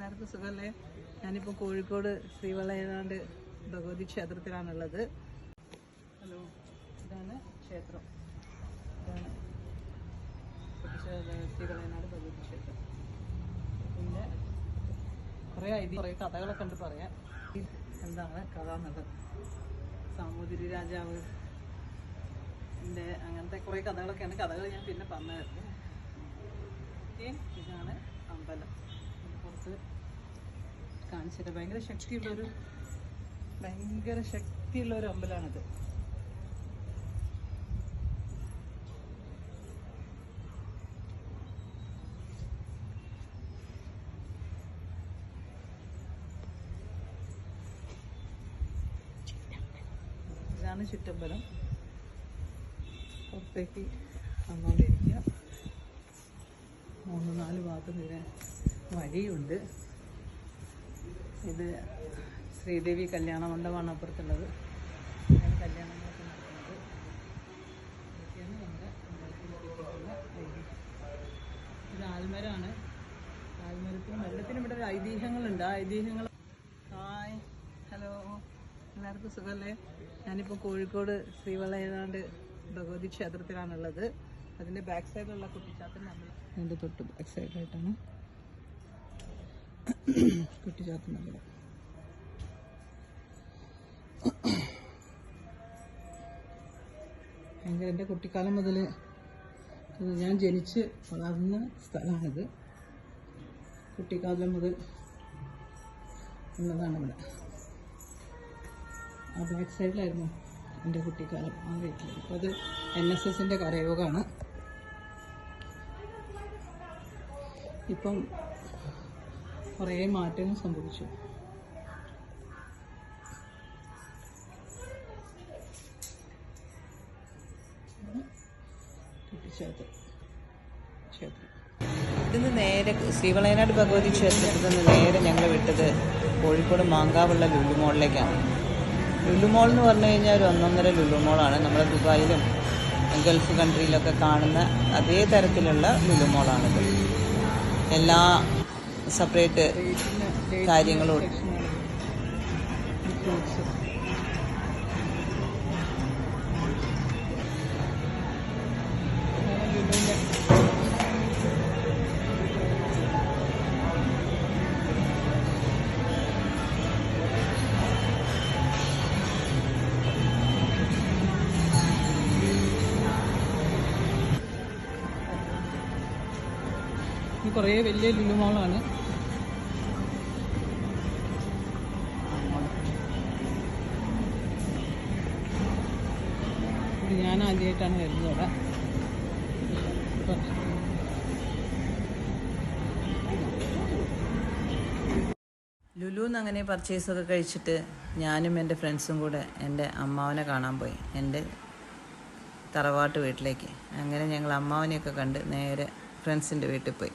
എല്ലാവർക്കും സുഖമല്ലേ ഞാനിപ്പോൾ കോഴിക്കോട് ശ്രീവളയനാട് ഭഗവതി ക്ഷേത്രത്തിലാണുള്ളത്. ഹലോ ഇതാണ് ക്ഷേത്രം. ഇതാണ് ശ്രീവളയനാട് ഭഗവതി ക്ഷേത്രം. പിന്നെ കുറേ ഐതി കുറേ കഥകളൊക്കെ ഉണ്ട് പറയാം എന്താണ് കഥ എന്നുള്ളത്? സാമൂതിരി രാജാവ് എന്റെ അങ്ങനത്തെ കുറേ കഥകളൊക്കെയാണ് കഥകൾ ഞാൻ പിന്നെ പറഞ്ഞു തരുന്നത് ഇതാണ് അമ്പലം. ഇത് കാണിച്ചിട്ട് ഭയങ്കര ശക്തിയുള്ളൊരു ഭയങ്കര ശക്തിയുള്ള ഒരു അമ്പലമാണിത് ഇതാണ് ചുറ്റമ്പലം. പുറത്തേക്ക് വന്നുകൊണ്ടിരിക്കുക മൂന്ന് നാല് ഭാഗത്തും ഇതിന് വഴിയുണ്ട്. ഇത് ശ്രീദേവി കല്യാണ മണ്ഡപമാണ് അപ്പുറത്തുള്ളത്. കല്യാണങ്ങളൊക്കെ നടക്കുന്നത്. ഇതൊക്കെയാണ് നമ്മുടെ ഇത് ആൽമരമാണ് ആൽമരത്തിനും എല്ലാത്തിനും ഇവിടെ ഒരു ഐതിഹ്യങ്ങളുണ്ട്. ആ ഐതിഹ്യങ്ങൾ ഹായ്. ഹലോ. എല്ലാവർക്കും സുഖമല്ലേ? ഞാനിപ്പോൾ കോഴിക്കോട് ശ്രീവളയനാട് ഭഗവതി ക്ഷേത്രത്തിലാണുള്ളത്. അതിന്റെ ബാക്ക് സൈഡിലുള്ള കുട്ടിച്ചാത്തൻ നമ്മൾ അതിന്റെ തൊട്ട് ബാക്ക് സൈഡിലായിട്ടാണ്. കുട്ടിച്ചാത്തൻ അമ്പലം ഭയങ്കര എന്റെ കുട്ടിക്കാലം മുതൽ ഞാൻ ജനിച്ച് വളർന്ന സ്ഥലമാണിത്. കുട്ടിക്കാലം മുതൽ ഉള്ളതാണ് ഇവിടെ. ആ ബാക്ക് സൈഡിലായിരുന്നു എന്റെ കുട്ടിക്കാലം ആ വീട്ടിൽ. അപ്പോൾ അത് എൻ എസ് എസിന്റെ കരയോഗമാണ്. ഇപ്പം കുറേ മാറ്റങ്ങൾ സംഭവിച്ചു. ഇതിന് ഇതിന്ന് നേരെ ശ്രീവളയനാട് ഭഗവതി ക്ഷേത്രത്തിൽ നിന്ന് നേരെ ഞങ്ങൾ വിട്ടത് കോഴിക്കോട് മാങ്കാവുള്ള ലുലുമോളിലേക്കാണ് ലുലുമോൾ ലുലു മോൾ എന്ന് പറഞ്ഞു കഴിഞ്ഞാൽ ഒരു ഒന്നൊന്നര ലുലുമോളാണ് നമ്മുടെ ദുബായിലും ഗൾഫ് കൺട്രിയിലൊക്കെ കാണുന്ന അതേ തരത്തിലുള്ള ലുലുമോളാണിത് എല്ലാ സെപ്പറേറ്റ് കാര്യങ്ങളും കുറേ വലിയ ലുലു ഞാൻ ആദ്യമായിട്ടാണ് വരുന്നത് ഇപ്പം. ലുലുന്ന് അങ്ങനെ പർച്ചേസ് ഒക്കെ കഴിച്ചിട്ട് ഞാനും എന്റെ ഫ്രണ്ട്സും കൂടെ എന്റെ അമ്മാവനെ കാണാൻ പോയി. എന്റെ തറവാട്ട് വീട്ടിലേക്ക്. അങ്ങനെ ഞങ്ങൾ അമ്മാവനെയൊക്കെ കണ്ട് നേരെ ഫ്രണ്ട്സിന്റെ വീട്ടിൽ പോയി.